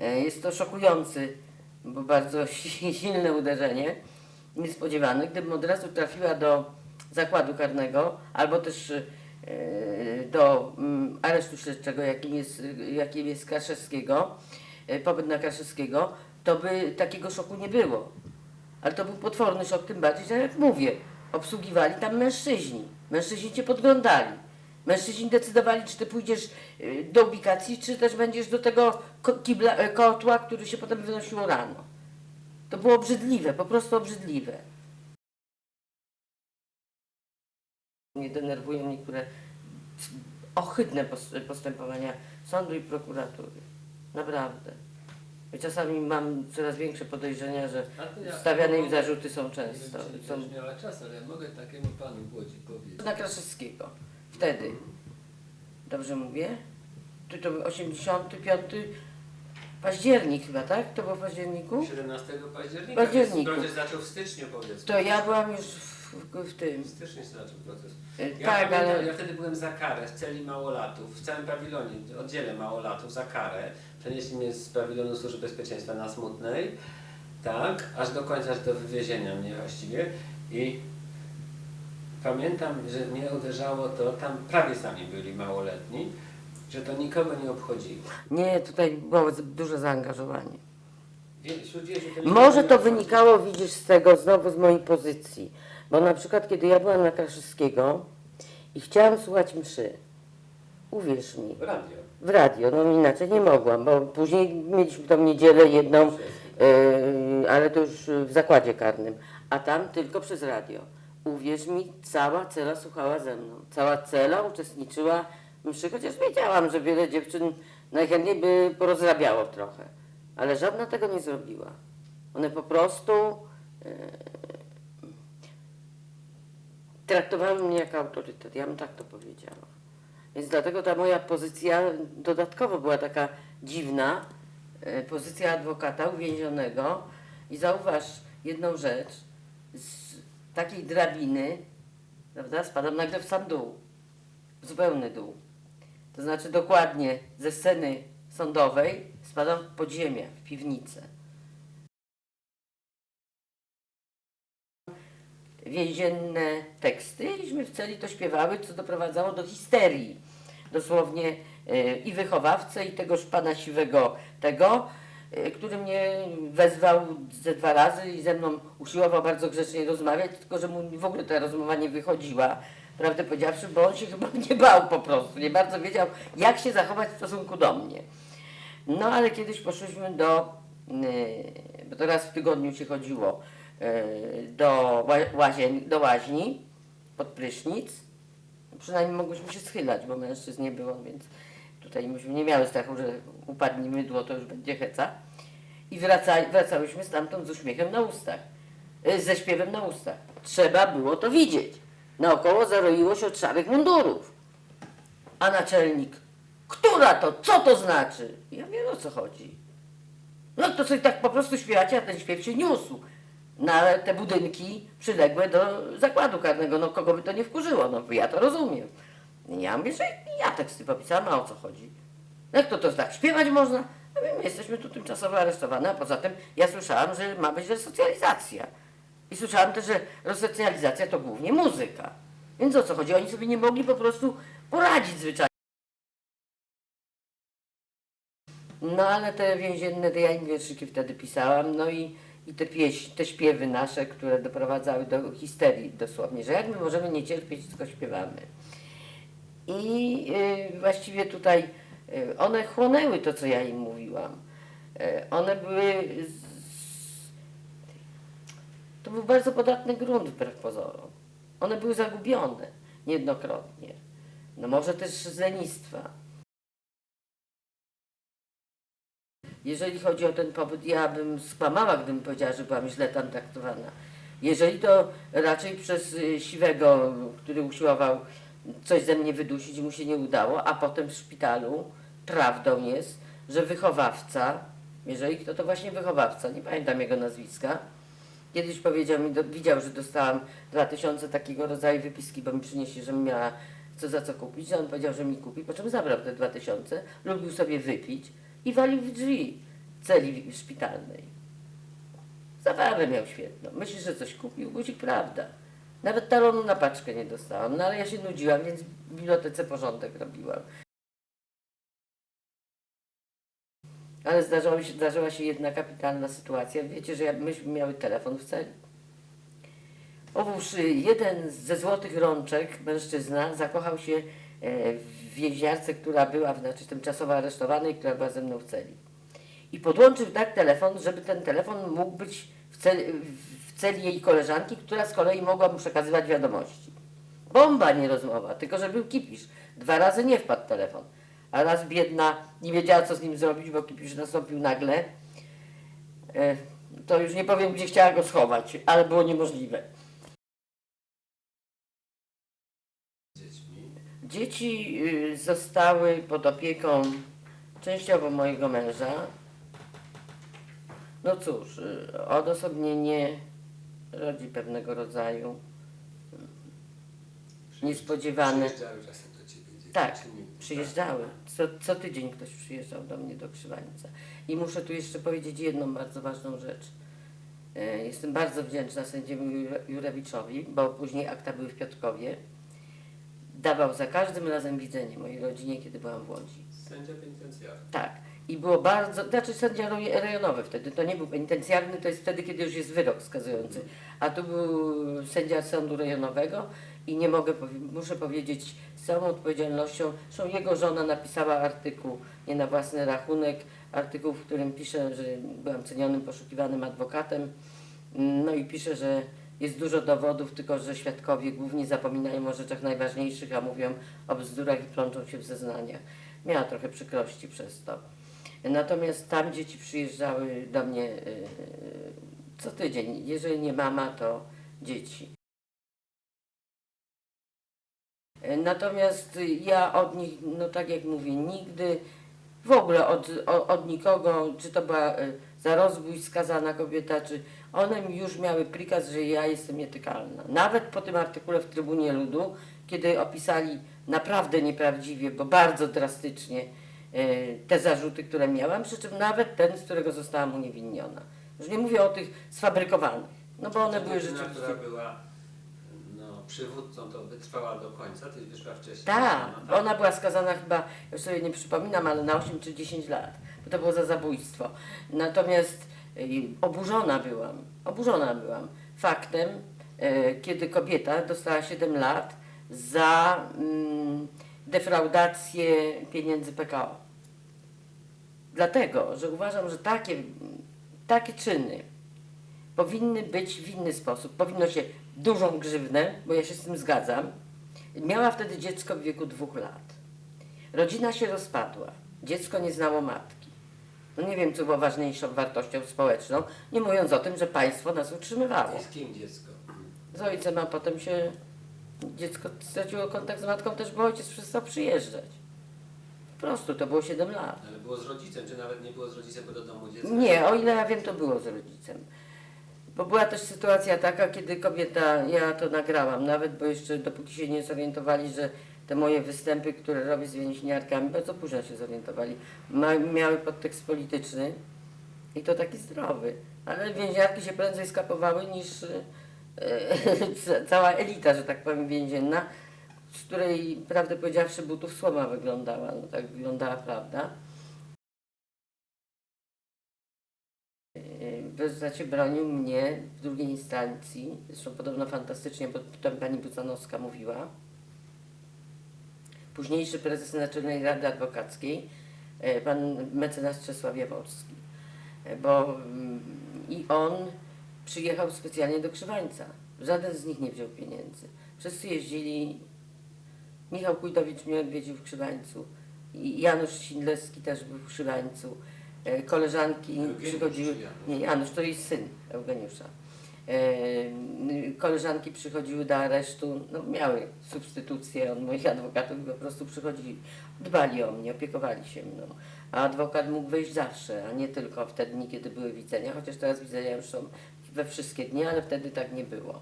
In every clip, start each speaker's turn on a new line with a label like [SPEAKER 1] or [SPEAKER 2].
[SPEAKER 1] E, Jest to szokujący, bo bardzo silne uderzenie, niespodziewane. Gdybym od razu trafiła do zakładu karnego, albo też e, do mm, aresztu śledczego, jakim jest, jakim jest Karszewskiego, e, pobyt na Karszewskiego, to by takiego szoku nie było. Ale to był potworny szok, tym bardziej, że jak mówię, obsługiwali tam mężczyźni. Mężczyźni cię podglądali. Mężczyźni decydowali, czy ty pójdziesz y, do ubikacji, czy też będziesz do tego ko- kibla, e, kotła, który się potem wynosiło rano. To było obrzydliwe, po prostu obrzydliwe. Mnie denerwują niektóre ohydne pos- postępowania sądu i prokuratury. Naprawdę. I czasami mam coraz większe podejrzenia, że
[SPEAKER 2] A to ja-
[SPEAKER 1] stawiane im zarzuty są
[SPEAKER 2] Nie
[SPEAKER 1] często.
[SPEAKER 2] wiem, czy
[SPEAKER 1] Są
[SPEAKER 2] miała czas, ale ja mogę takiemu panu w Łodzi powiedzieć.
[SPEAKER 1] na Kraszewskiego. Wtedy. Dobrze mówię? Czy to był 85 październik chyba, tak? To było w październiku?
[SPEAKER 3] 17 października.
[SPEAKER 1] Październiku.
[SPEAKER 3] Proces zaczął w styczniu powiedzmy.
[SPEAKER 1] To ja byłam już w, w, w tym.
[SPEAKER 3] W styczniu się zaczął proces.
[SPEAKER 1] E,
[SPEAKER 3] Ja
[SPEAKER 1] tak,
[SPEAKER 3] pamiętam,
[SPEAKER 1] ale
[SPEAKER 3] ja wtedy byłem za karę w celi małolatów, w całym pawilonie, oddziale małolatów za karę. Przenieśli mnie z pawilonu Służby Bezpieczeństwa na Smutnej, tak, aż do końca, aż do wywiezienia mnie właściwie. I pamiętam, że mnie uderzało to, tam prawie sami byli małoletni, że to nikogo nie obchodziło.
[SPEAKER 1] nie, tutaj było duże zaangażowanie.
[SPEAKER 3] Wie- wśród dzieci to nikogo
[SPEAKER 1] Może
[SPEAKER 3] nie
[SPEAKER 1] to wynikało, widzisz, z tego znowu z mojej pozycji. Bo na przykład, kiedy ja byłam na Kraszewskiego i chciałam słuchać mszy, uwierz mi,
[SPEAKER 3] Radio.
[SPEAKER 1] w radio, no inaczej nie mogłam, bo później mieliśmy tą niedzielę jedną, Yy, ale to już w zakładzie karnym, a tam tylko przez radio. Uwierz mi, cała cela słuchała ze mną. Cała cela uczestniczyła w mszy, chociaż wiedziałam, że wiele dziewczyn najchętniej by porozrabiało trochę, ale żadna tego nie zrobiła. One po prostu yy, traktowały mnie jako autorytet, ja bym tak to powiedziała. Więc dlatego ta moja pozycja dodatkowo była taka dziwna, e, pozycja adwokata uwięzionego i zauważ jedną rzecz, z takiej drabiny, prawda, spadam nagle w sam dół, w zupełny dół. To znaczy dokładnie ze sceny sądowej spadam w podziemia, w piwnicę. Więzienne teksty iśmy w celi to śpiewały, co doprowadzało do histerii. Dosłownie e, i wychowawcę, i tegoż pana siwego tego, który mnie wezwał ze dwa razy i ze mną usiłował bardzo grzecznie rozmawiać, tylko że mu w ogóle ta rozmowa nie wychodziła, prawdę powiedziawszy, bo on się chyba nie bał po prostu, nie bardzo wiedział, jak się zachować w stosunku do mnie. No ale kiedyś poszliśmy do, yy, bo to raz w tygodniu się chodziło, yy, do, ła- łazien, do łaźni pod prysznic. Przynajmniej mogłyśmy się schylać, bo mężczyzn nie było, więc tutaj myśmy nie miały strachu, że upadnie mydło, to już będzie heca. I wraca, wracałyśmy stamtąd z uśmiechem na ustach, yy, ze śpiewem na ustach. Trzeba było to widzieć. Naokoło zaroiło się od szarych mundurów. A naczelnik, która to, co to znaczy? Ja wiem o co chodzi. No to sobie tak po prostu śpiewacie, a ten śpiew się niósł na te budynki przyległe do zakładu karnego. No kogo by to nie wkurzyło, no ja to rozumiem. Ja mówię, że ja teksty popisałam, a o co chodzi? Jak to to tak śpiewać można? Mówię, my jesteśmy tu tymczasowo aresztowane, a poza tym ja słyszałam, że ma być resocjalizacja. I słyszałam też, że resocjalizacja to głównie muzyka. Więc o co chodzi? Oni sobie nie mogli po prostu poradzić zwyczajnie. No ale te więzienne, to ja im wierszyki wtedy pisałam, no i, i te, pieś, te śpiewy nasze, które doprowadzały do histerii dosłownie, że jak my możemy nie cierpieć, tylko śpiewamy. I y, właściwie tutaj y, one chłonęły to, co ja im mówiłam. Y, one były... To był bardzo podatny grunt wbrew pozorom. One były zagubione niejednokrotnie. No może też z lenistwa. Jeżeli chodzi o ten pobyt, ja bym skłamała, gdybym powiedziała, że byłam źle tam traktowana. Jeżeli to raczej przez siwego, który usiłował coś ze mnie wydusić mu się nie udało, a potem w szpitalu prawdą jest, że wychowawca, jeżeli kto to właśnie wychowawca, nie pamiętam jego nazwiska, kiedyś powiedział mi, do, widział, że dostałam 2000 takiego rodzaju wypiski, bo mi przynieśli, żebym miała co za co kupić, a on powiedział, że mi kupi, po czym zabrał te 2000, lubił sobie wypić i walił w drzwi. celi szpitalnej. Zabawę miał świetną. Myślisz, że coś kupił? Guzik, prawda. Nawet talonu na paczkę nie dostałam, no ale ja się nudziłam, więc w bibliotece porządek robiłam. Ale zdarzyła się, zdarzyła się jedna kapitalna sytuacja. Wiecie, że ja, myśmy miały telefon w celi. Otóż jeden ze złotych rączek, mężczyzna, zakochał się e, w więźniarce, która była, znaczy tymczasowo aresztowanej, która była ze mną w celi. I podłączył tak telefon, żeby ten telefon mógł być w celi, w celi jej koleżanki, która z kolei mogła mu przekazywać wiadomości. Bomba, nie rozmowa, tylko że był kipisz. Dwa razy nie wpadł telefon. A raz biedna nie wiedziała, co z nim zrobić, bo kipisz nastąpił nagle. E, to już nie powiem, gdzie chciała go schować, ale było niemożliwe. Dzieci y, zostały pod opieką częściowo mojego męża. No cóż, y, odosobnienie rodzi pewnego rodzaju niespodziewane.
[SPEAKER 2] Przyjeżdżały czasem do ciebie dzieci.
[SPEAKER 1] Tak,
[SPEAKER 2] czy nie?
[SPEAKER 1] przyjeżdżały. Co, co tydzień ktoś przyjeżdżał do mnie do Krzywańca. I muszę tu jeszcze powiedzieć jedną bardzo ważną rzecz. E, Jestem bardzo wdzięczna sędziemu Jure- Jurewiczowi, bo później akta były w Piotrkowie. Dawał za każdym razem widzenie mojej rodzinie, kiedy byłam w Łodzi.
[SPEAKER 3] Sędzia penitencjarny.
[SPEAKER 1] Tak. I było bardzo, znaczy sędzia rejo- rejonowy wtedy, to nie był penitencjarny, to jest wtedy, kiedy już jest wyrok skazujący. A tu był sędzia sądu rejonowego i nie mogę, muszę powiedzieć z całą odpowiedzialnością, zresztą jego żona napisała artykuł, nie na własny rachunek, artykuł, w którym pisze, że byłam cenionym, poszukiwanym adwokatem, no i pisze, że jest dużo dowodów, tylko że świadkowie głównie zapominają o rzeczach najważniejszych, a mówią o bzdurach i plączą się w zeznaniach. Miała trochę przykrości przez to. Natomiast tam dzieci przyjeżdżały do mnie yy, co tydzień. Jeżeli nie mama, to dzieci. Natomiast y, ja od nich, no tak jak mówię, nigdy w ogóle od, od nikogo, czy to była y, za rozbój skazana kobieta, czy one już miały prikaz, że ja jestem nietykalna. Nawet po tym artykule w Trybunie Ludu, kiedy opisali naprawdę nieprawdziwie, bo bardzo drastycznie te zarzuty, które miałam, przy czym nawet ten, z którego zostałam uniewinniona. Już nie mówię o tych sfabrykowanych, no bo one były rzeczywiście...
[SPEAKER 3] która była no, przywódcą, to wytrwała do końca, ty wyszła wcześniej.
[SPEAKER 1] Tak,
[SPEAKER 3] No,
[SPEAKER 1] ona była skazana chyba, już sobie nie przypominam, ale na 8 czy 10 lat, bo to było za zabójstwo. Natomiast y, oburzona byłam, oburzona byłam faktem, y, kiedy kobieta dostała 7 lat za mm, defraudację pieniędzy PKO. Dlatego, że uważam, że takie, takie czyny powinny być w inny sposób. Powinno się dużą grzywnę, bo ja się z tym zgadzam, Miała wtedy dziecko w wieku dwóch lat. Rodzina się rozpadła. Dziecko nie znało matki. No nie wiem, co było ważniejszą wartością społeczną, nie mówiąc o tym, że państwo nas utrzymywało.
[SPEAKER 3] Z kim dziecko?
[SPEAKER 1] Z ojcem, a potem się dziecko straciło kontakt z matką, też bo ojciec przestał przyjeżdżać. Po prostu, to było 7 lat.
[SPEAKER 3] Ale było z rodzicem, czy nawet nie było z rodzicem, bo do domu dziecka?
[SPEAKER 1] Nie, o ile ja wiem, to było z rodzicem. Bo była też sytuacja taka, kiedy kobieta, ja to nagrałam nawet, bo jeszcze dopóki się nie zorientowali, że te moje występy, które robię z więźniarkami, bardzo późno się zorientowali, ma, miały podtekst polityczny i to taki zdrowy. Ale więźniarki się prędzej skapowały niż cała elita, że tak powiem, więzienna, z której, prawdę powiedziawszy, butów słoma wyglądała. No tak wyglądała prawda. Zasadzie bronił mnie w drugiej instancji, zresztą podobno fantastycznie, bo potem pani Bucanowska mówiła. Późniejszy prezes Naczelnej Rady Adwokackiej, e, pan mecenas Czesław Jaworski. Bo mm, i on przyjechał specjalnie do Krzywańca. Żaden z nich nie wziął pieniędzy. Wszyscy jeździli. Michał Kujtowicz mnie odwiedził w Krzywańcu. I Janusz Sindlewski też był w Krzywańcu. E, Koleżanki
[SPEAKER 3] Eugeniusz
[SPEAKER 1] przychodziły. Nie, Janusz to jest syn Eugeniusza. E, koleżanki przychodziły do aresztu, no miały substytucję od moich adwokatów i po prostu przychodzili, dbali o mnie, opiekowali się mną. A adwokat mógł wyjść zawsze, a nie tylko w te dni, kiedy były widzenia, chociaż teraz widzenia już są we wszystkie dni, ale wtedy tak nie było.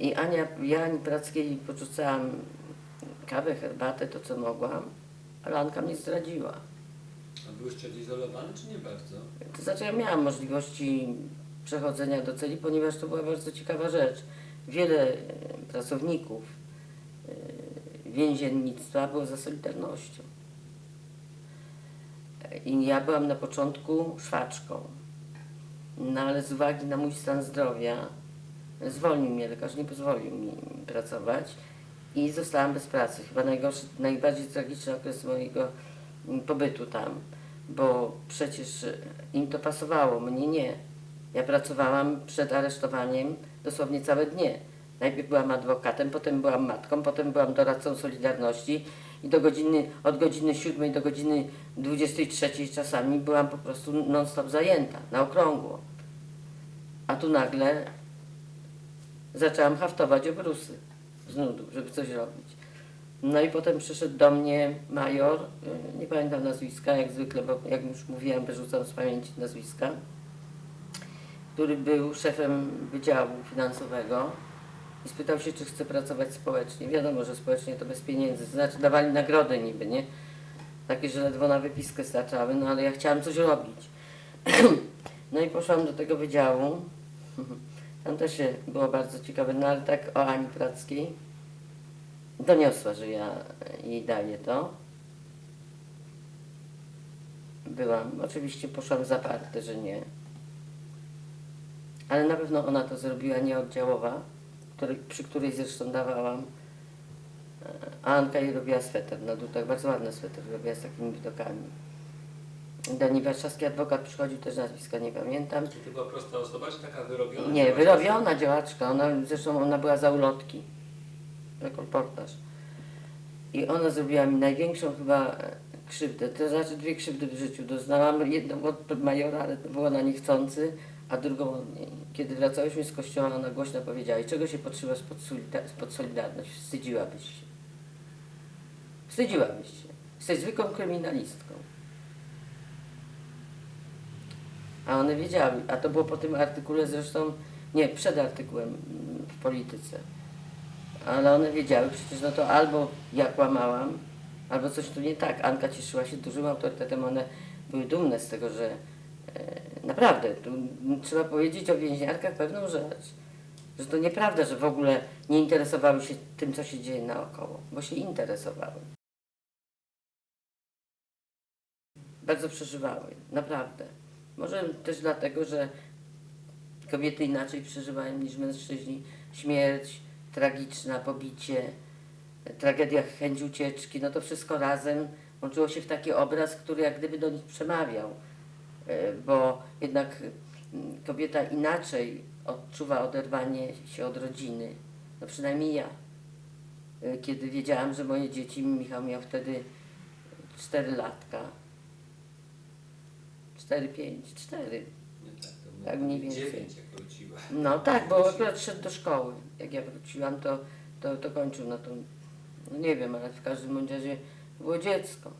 [SPEAKER 1] I Ania, ja Ani Prackiej porzucałam kawę, herbatę, to co mogłam, ale Anka mnie zdradziła.
[SPEAKER 2] A był jeszcze izolowany, czy nie bardzo?
[SPEAKER 1] To znaczy ja miałam możliwości przechodzenia do celi, ponieważ to była bardzo ciekawa rzecz. Wiele e, pracowników e, więziennictwa było za Solidarnością. I ja byłam na początku szwaczką. No ale z uwagi na mój stan zdrowia zwolnił mnie lekarz, nie pozwolił mi pracować i zostałam bez pracy. Chyba najgorszy, najbardziej tragiczny okres mojego mm, pobytu tam, bo przecież im to pasowało, mnie nie. Ja pracowałam przed aresztowaniem dosłownie całe dnie. Najpierw byłam adwokatem, potem byłam matką, potem byłam doradcą Solidarności i do godziny, od godziny 7 do godziny 23 czasami byłam po prostu non-stop zajęta, na okrągło. A tu nagle zaczęłam haftować obrusy z nudu, żeby coś robić. No i potem przyszedł do mnie major, y, nie pamiętam nazwiska, jak zwykle, bo jak już mówiłam, wyrzucam z pamięci nazwiska, który był szefem Wydziału Finansowego i spytał się, czy chce pracować społecznie. Wiadomo, że społecznie to bez pieniędzy, to znaczy dawali nagrody niby, nie? Takie, że ledwo na wypiskę starczały, no ale ja chciałam coś robić. No i poszłam do tego wydziału. Tam też się było bardzo ciekawe, no ale tak o Ani Prackiej. Doniosła, że ja jej daję to. Byłam, oczywiście poszłam zaparte, że nie. Ale na pewno ona to zrobiła nieoddziałowa, który, przy której zresztą dawałam. E, A Anka jej robiła sweter na dutach, bardzo ładny sweter robiła z takimi widokami. Dani warszawski adwokat przychodził, też nazwiska nie pamiętam.
[SPEAKER 3] Czy to była prosta osoba, czy taka wyrobiona?
[SPEAKER 1] Nie,
[SPEAKER 3] działaczka?
[SPEAKER 1] wyrobiona działaczka. Ona, zresztą ona była za ulotki. Kolportaż. I ona zrobiła mi największą chyba e, krzywdę. To znaczy dwie krzywdy w życiu. Doznałam jedną od majora, ale to było na niechcący, a drugą. Kiedy wracałyśmy z kościoła, ona głośno powiedziała, "I czego się podszywasz pod, solida- pod Solidarność? Wstydziłabyś się. Wstydziłabyś się. Jesteś zwykłą kryminalistką. A one wiedziały, a to było po tym artykule zresztą, nie, przed artykułem w polityce. Ale one wiedziały przecież, no to albo ja kłamałam, albo coś tu nie tak. Anka cieszyła się dużym autorytetem, one były dumne z tego, że e, naprawdę, tu trzeba powiedzieć o więźniarkach pewną rzecz, że to nieprawda, że w ogóle nie interesowały się tym, co się dzieje naokoło, bo się interesowały. Bardzo przeżywały, naprawdę. Może też dlatego, że kobiety inaczej przeżywają niż mężczyźni śmierć, tragiczna, pobicie, tragedia, chęć ucieczki, no to wszystko razem łączyło się w taki obraz, który jak gdyby do nich przemawiał. E, Bo jednak mm, kobieta inaczej odczuwa oderwanie się od rodziny, no przynajmniej ja. E, Kiedy wiedziałam, że moje dzieci, Michał miał wtedy 4 latka, 4, 5, 4.
[SPEAKER 2] Nie tak,
[SPEAKER 1] Tak mniej więcej.
[SPEAKER 2] Dziewięć jak wróciła.
[SPEAKER 1] No tak, bo akurat szedł do szkoły. Jak ja wróciłam, to, to, to kończył na to. No nie wiem, ale w każdym razie było dziecko.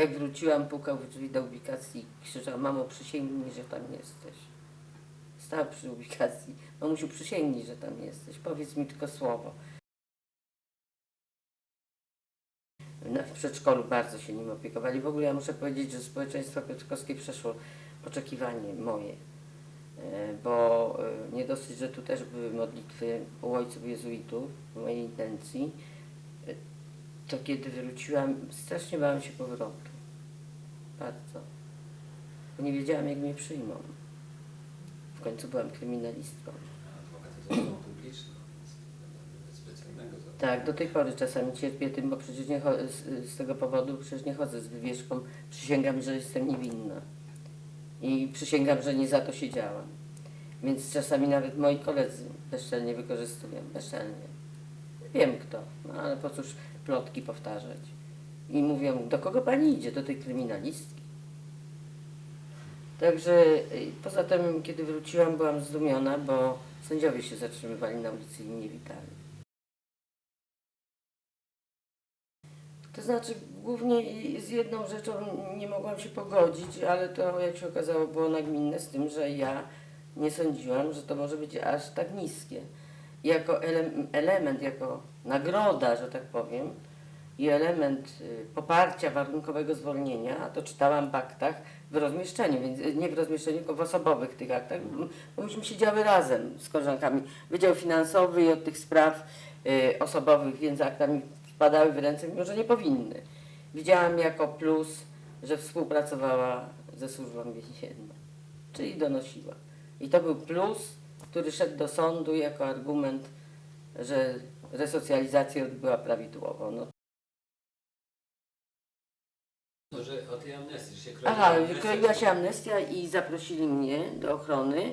[SPEAKER 1] Jak wróciłam, pukał w drzwi do ubikacji i krzyczał, mamo przysięgnij, że tam jesteś. Stał przy ubikacji. Mamusiu przysięgnij, że tam jesteś. Powiedz mi tylko słowo. W przedszkolu bardzo się nim opiekowali. W ogóle ja muszę powiedzieć, że społeczeństwo piotrkowskie przeszło oczekiwanie moje. E, bo e, nie dosyć, że tu też były modlitwy u ojców jezuitów w mojej intencji, e, to kiedy wróciłam, strasznie bałam się powrotu. Bardzo. Bo nie wiedziałam, jak mnie przyjmą. W końcu byłam kryminalistką. Tak, do tej pory czasami cierpię tym, bo przecież nie z, z tego powodu przecież nie chodzę z wywieszką. Przysięgam, że jestem niewinna. I przysięgam, że nie za to siedziałam. Więc czasami nawet moi koledzy bezczelnie wykorzystują. Bezczelnie. Wiem kto, no ale po cóż plotki powtarzać. I mówią, do kogo pani idzie? Do tej kryminalistki. Także y, poza tym, kiedy wróciłam, byłam zdumiona, bo sędziowie się zatrzymywali na ulicy i mnie witali. To znaczy, głównie z jedną rzeczą nie mogłam się pogodzić, ale to, jak się okazało, było nagminne z tym, że ja nie sądziłam, że to może być aż tak niskie. Jako ele element, jako nagroda, że tak powiem, i element y, poparcia warunkowego zwolnienia, to czytałam w aktach w rozmieszczeniu, więc y, nie w rozmieszczeniu, tylko w osobowych tych aktach, bo myśmy siedziały razem z koleżankami. Wydział Finansowy i od tych spraw y, osobowych, więc akta mi wpadały w ręce, mimo że nie powinny. Widziałam jako plus, że współpracowała ze służbą więzienną, czyli donosiła. I to był plus, który szedł do sądu jako argument, że resocjalizacja odbyła prawidłowo. No,
[SPEAKER 3] Może o tej amnestii, że się kroi
[SPEAKER 1] Aha, kroiła się amnestia i zaprosili mnie do ochrony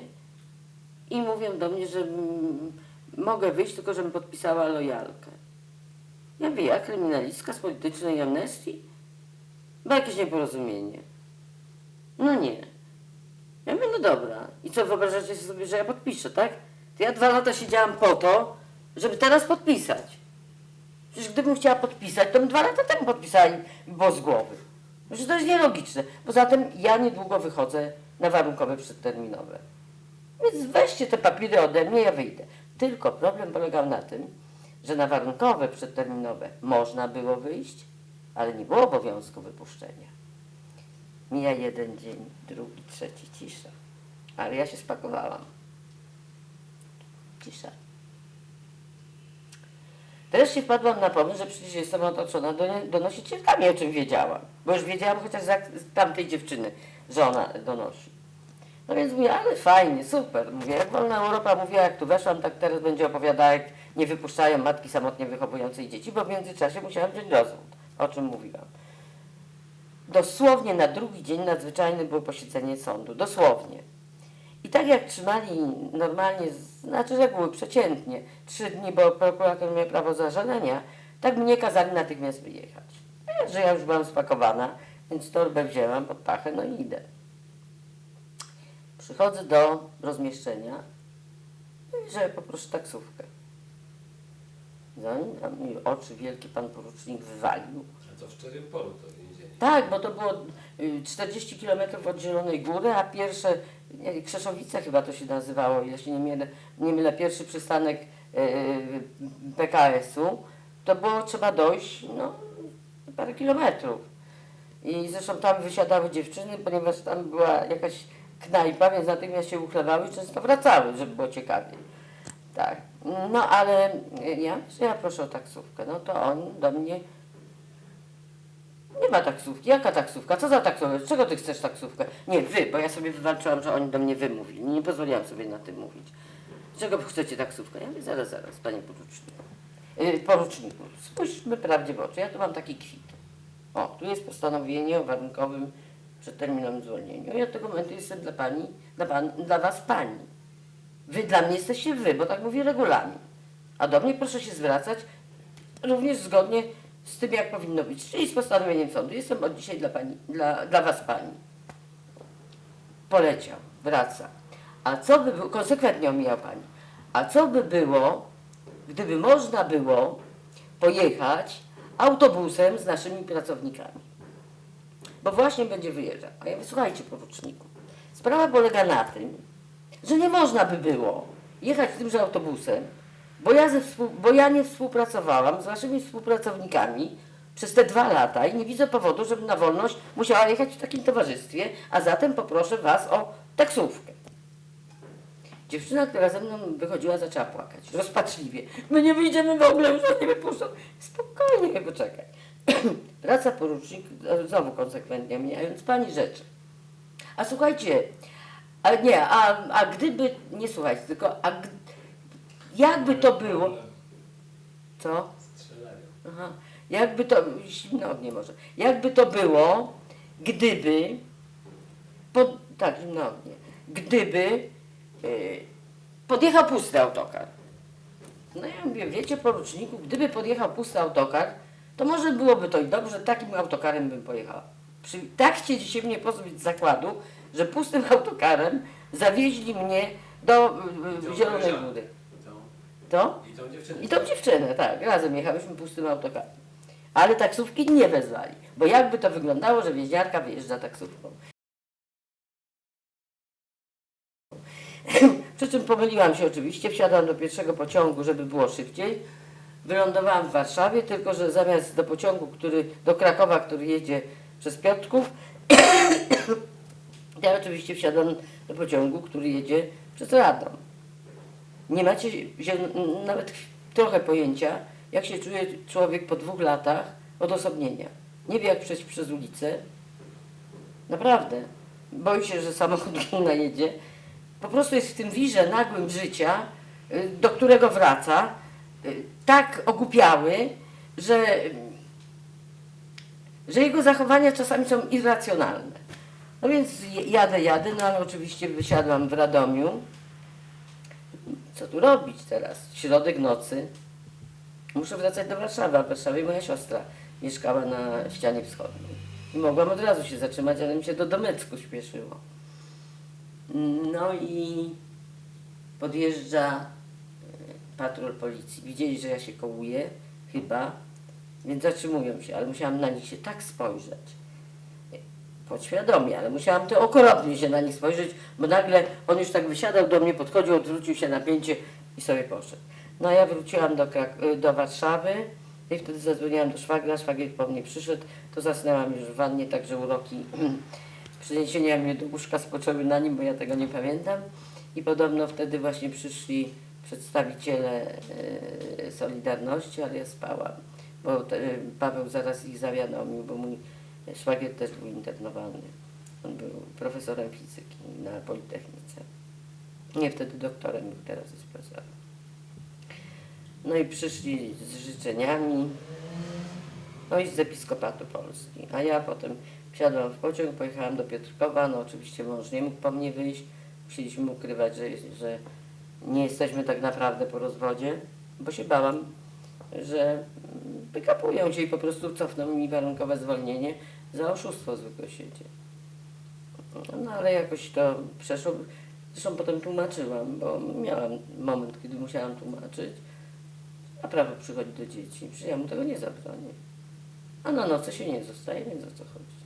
[SPEAKER 1] i mówią do mnie, że mm, mogę wyjść, tylko żebym podpisała lojalkę. Ja mówię, ja kryminalistka z politycznej amnestii? Bo jakieś nieporozumienie. No nie. Ja mówię, no dobra. I co, wyobrażacie sobie, że ja podpiszę, tak? To ja dwa lata siedziałam po to, żeby teraz podpisać. Przecież gdybym chciała podpisać, to bym dwa lata temu podpisała i było z głowy. Że to jest nielogiczne. Poza tym ja niedługo wychodzę na warunkowe przedterminowe. Więc weźcie te papiery ode mnie, ja wyjdę. Tylko problem polegał na tym, że na warunkowe przedterminowe można było wyjść, ale nie było obowiązku wypuszczenia. Mija jeden dzień, drugi, trzeci, cisza. Ale ja się spakowałam. Cisza. Też się wpadłam na pomysł, że przecież jestem otoczona do, donosicielkami, o czym wiedziałam. Bo już wiedziałam chociaż z ak- z tamtej dziewczyny, że ona donosi. No więc mówię, ale fajnie, super. Mówię, jak wolna Europa mówiła, jak tu weszłam, tak teraz będzie opowiadała, jak nie wypuszczają matki samotnie wychowującej dzieci, bo w międzyczasie musiałam wziąć rozwód, o czym mówiłam. Dosłownie na drugi dzień nadzwyczajne było posiedzenie sądu, dosłownie. I tak jak trzymali normalnie, znaczy reguły przeciętnie, trzy dni, bo prokurator miał prawo zażalenia, tak mnie kazali natychmiast wyjechać. Że ja już byłam spakowana, więc torbę wzięłam pod pachę, no i idę. Przychodzę do rozmieszczenia i że poproszę taksówkę. Zanim tam mi oczy wielki pan porucznik wywalił.
[SPEAKER 2] A to w Szczerym Polu to więzienie.
[SPEAKER 1] Tak, bo to było y, 40 km od Zielonej Góry, a pierwsze, nie, Krzeszowice chyba to się nazywało, się nie mylę, nie mylę pierwszy przystanek y, PKS-u, to było trzeba dojść no, parę kilometrów. I zresztą tam wysiadały dziewczyny, ponieważ tam była jakaś knajpa, więc natychmiast się uchlewały i często wracały, żeby było ciekawiej. Tak. No ale ja, ja proszę o taksówkę. No to on do mnie nie ma taksówki. Jaka taksówka? Co za taksówka? Czego ty chcesz taksówkę? Nie, wy, bo ja sobie wywalczyłam, że oni do mnie wymówili. Nie pozwoliłam sobie na tym mówić. Czego chcecie taksówkę? Ja mówię, zaraz, zaraz, panie poruczniku. Yy, poruczniku, spójrzmy prawdzie w oczy. Ja tu mam taki kwit. O, tu jest postanowienie o warunkowym przedterminowym zwolnieniu. Ja od tego momentu jestem dla pani, dla, pan, dla was pani. Wy dla mnie jesteście wy, bo tak mówi regulamin. A do mnie proszę się zwracać również zgodnie z tym, jak powinno być, czyli z postanowieniem sądu. Jestem od dzisiaj dla, pani, dla, dla was pani. Poleciał, wraca. A co by było, konsekwentnie omijał pani, a co by było, gdyby można było pojechać autobusem z naszymi pracownikami? Bo właśnie będzie wyjeżdżał. A ja mówię, słuchajcie poruczniku, sprawa polega na tym, że nie można by było jechać tymże autobusem, bo ja, ze współ, bo ja nie współpracowałam z waszymi współpracownikami przez te dwa lata i nie widzę powodu, żebym na wolność musiała jechać w takim towarzystwie, a zatem poproszę was o taksówkę. Dziewczyna, która ze mną wychodziła, zaczęła płakać. Rozpaczliwie. My nie wyjdziemy w ogóle, już nie wypuszczą. Spokojnie, poczekaj. Wraca porucznik, znowu konsekwentnie mijając pani rzeczy. A słuchajcie, a nie, a, a gdyby, nie słuchajcie, tylko, a jakby to było, co? Aha. Jakby to, zimnownie może, jakby to było, gdyby, pod, tak, zimnownie, gdyby y, podjechał pusty autokar. No ja mówię, wiecie poruczniku, gdyby podjechał pusty autokar, to może byłoby to i dobrze, takim autokarem bym pojechała. Przy, tak chcieli się mnie pozbyć z zakładu, że pustym autokarem zawieźli mnie do y, y, Zielonej Góry.
[SPEAKER 2] I tą,
[SPEAKER 1] To?
[SPEAKER 2] i tą dziewczynę.
[SPEAKER 1] I tą dziewczynę, tak, razem jechałyśmy pustym autokarem. Ale taksówki nie wezwali, bo jakby to wyglądało, że więźniarka wyjeżdża taksówką. Przy czym pomyliłam się oczywiście, wsiadłam do pierwszego pociągu, żeby było szybciej. Wylądowałam w Warszawie, tylko że zamiast do pociągu, który do Krakowa, który jedzie przez Piotrków, ja oczywiście wsiadłam do pociągu, który jedzie przez Radom. Nie macie nawet trochę pojęcia, jak się czuje człowiek po dwóch latach odosobnienia. Nie wie, jak przejść przez ulicę. Naprawdę. Boi się, że samochód mu najedzie. Po prostu jest w tym wirze nagłym życia, y, do którego wraca, y, tak ogłupiały, że, że jego zachowania czasami są irracjonalne. No więc jadę, jadę, no ale oczywiście wysiadłam w Radomiu. Co tu robić teraz? Środek nocy. Muszę wracać do Warszawy, a w Warszawie moja siostra mieszkała na ścianie wschodniej. I mogłam od razu się zatrzymać, ale mi się do Domecku śpieszyło. No i podjeżdża e, patrol policji. Widzieli, że ja się kołuję, chyba, więc zatrzymują się, ale musiałam na nich się tak spojrzeć. Podświadomie, ale musiałam to okropnie się na nich spojrzeć, bo nagle on już tak wysiadał do mnie, podchodził, odwrócił się na pięcie i sobie poszedł. No a ja wróciłam do, Krak- y, do Warszawy i wtedy zadzwoniłam do szwagra, szwagier po mnie przyszedł, to zasnęłam już w wannie, także uroki przeniesienia mnie do łóżka spoczęły na nim, bo ja tego nie pamiętam. I podobno wtedy właśnie przyszli przedstawiciele e, Solidarności, ale ja spałam, bo Paweł zaraz ich zawiadomił, bo mój szwagier też był internowany. On był profesorem fizyki na Politechnice. Nie wtedy doktorem, był teraz jest profesorem. No i przyszli z życzeniami, no i z Episkopatu Polski. A ja potem wsiadłam w pociąg, pojechałam do Piotrkowa, no oczywiście mąż nie mógł po mnie wyjść. Musieliśmy ukrywać, że, że nie jesteśmy tak naprawdę po rozwodzie, bo się bałam, że wykapują się i po prostu cofną mi warunkowe zwolnienie za oszustwo zwykłe siecie. No ale jakoś to przeszło. Zresztą potem tłumaczyłam, bo miałam moment, kiedy musiałam tłumaczyć. A prawo przychodzi do dzieci, przecież ja mu tego nie zabronię. A na noce się nie zostaje, więc o co chodzi.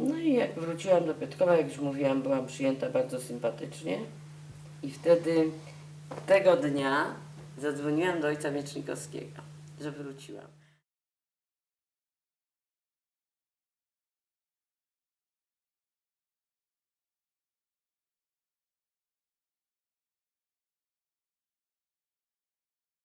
[SPEAKER 1] No i jak wróciłam do Piotrkowa, jak już mówiłam, byłam przyjęta bardzo sympatycznie. I wtedy tego dnia zadzwoniłam do ojca Miecznikowskiego, że wróciłam.